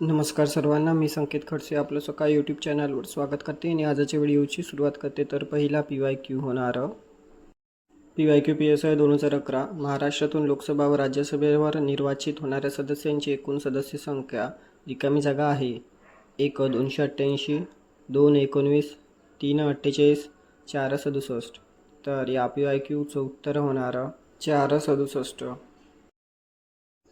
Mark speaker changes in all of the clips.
Speaker 1: नमस्कार सर्वांना मी संकेत खडसे आपलं सकाळ यूट्यूब चॅनलवर स्वागत करते आणि आजच्या व्हिडिओची सुरुवात करते. तर पहिला पी वाय क्यू होणार. P Y Q P S I दोन हजार अकरा महाराष्ट्रातून लोकसभा व राज्यसभेवर निर्वाचित होणाऱ्या सदस्यांची एकूण सदस्य संख्या रिकामी जागा आहे. एक दोनशे अठ्ठ्याऐंशी दोन एकोणवीस तीन अठ्ठेचाळीस चार सदुसष्ट. तर या पी वाय क्यूचं उत्तर होणार. चार सदुसष्ट.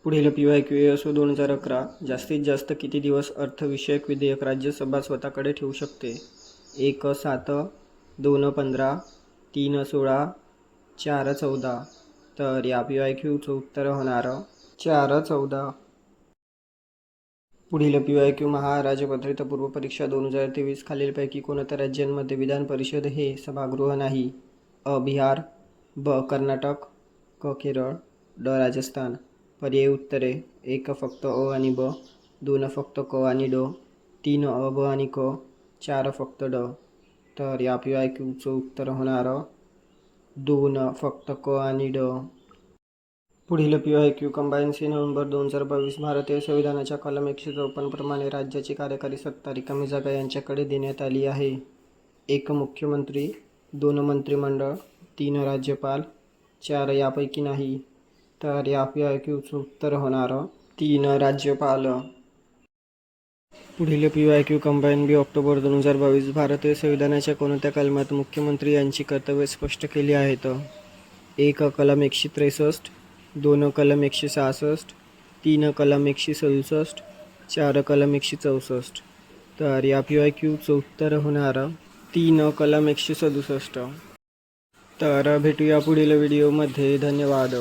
Speaker 1: पुढील पी वाय क्यू ए असो दोन हजार अकरा जास्तीत जास्त किती दिवस अर्थविषयक विधेयक राज्यसभा स्वतःकडे ठेवू शकते? एक सात दोन पंधरा तीन सोळा चार चौदा. तर या पी वाय क्यूचं उत्तर होणार चार चौदा. पुढील पी वाय क्यू महाराजपत्रित पूर्वपरीक्षा दोन हजार तेवीस खालीलपैकी कोणत्या राज्यांमध्ये विधान परिषद हे सभागृह नाही? अ बिहार ब कर्नाटक क केरळ ड राजस्थान. पर्यायी उत्तरे. एक फक्त अ आणि ब दोन फक्त क आणि ड तीन अ ब आणि क चार फक्त ड. तर या पी आय क्यूचं उत्तर होणार दोन फक्त क आणि ड. पुढील पी आय क्यू कंबाईन्सी नोव्हेंबर दोन हजार बावीस भारतीय संविधानाच्या कलम एकशे चौपन्नप्रमाणे राज्याची कार्यकारी सत्ता रिकामी जागा यांच्याकडे देण्यात आली आहे. एक मुख्यमंत्री दोन मंत्रिमंडळ तीन राज्यपाल चार यापैकी नाही. तर या पी आय क्यूचं उत्तर होणार तीन राज्यपाल. पुढील P Y Q combine B October दोन हजार बावीस भारतीय संविधानाच्या कोणत्या कलमात मुख्यमंत्री यांची कर्तव्य स्पष्ट केली आहेत? एक कलम एकशे त्रेसष्ट दोन कलम एकशे सहासष्ट तीन कलम एकशे सदुसष्ट चार कलम एकशे चौसष्ट. तर या पी वाय क्यूचं उत्तर होणार तीन कलम एकशे सदुसष्ट. तर भेटूया पुढील व्हिडिओमध्ये. धन्यवाद.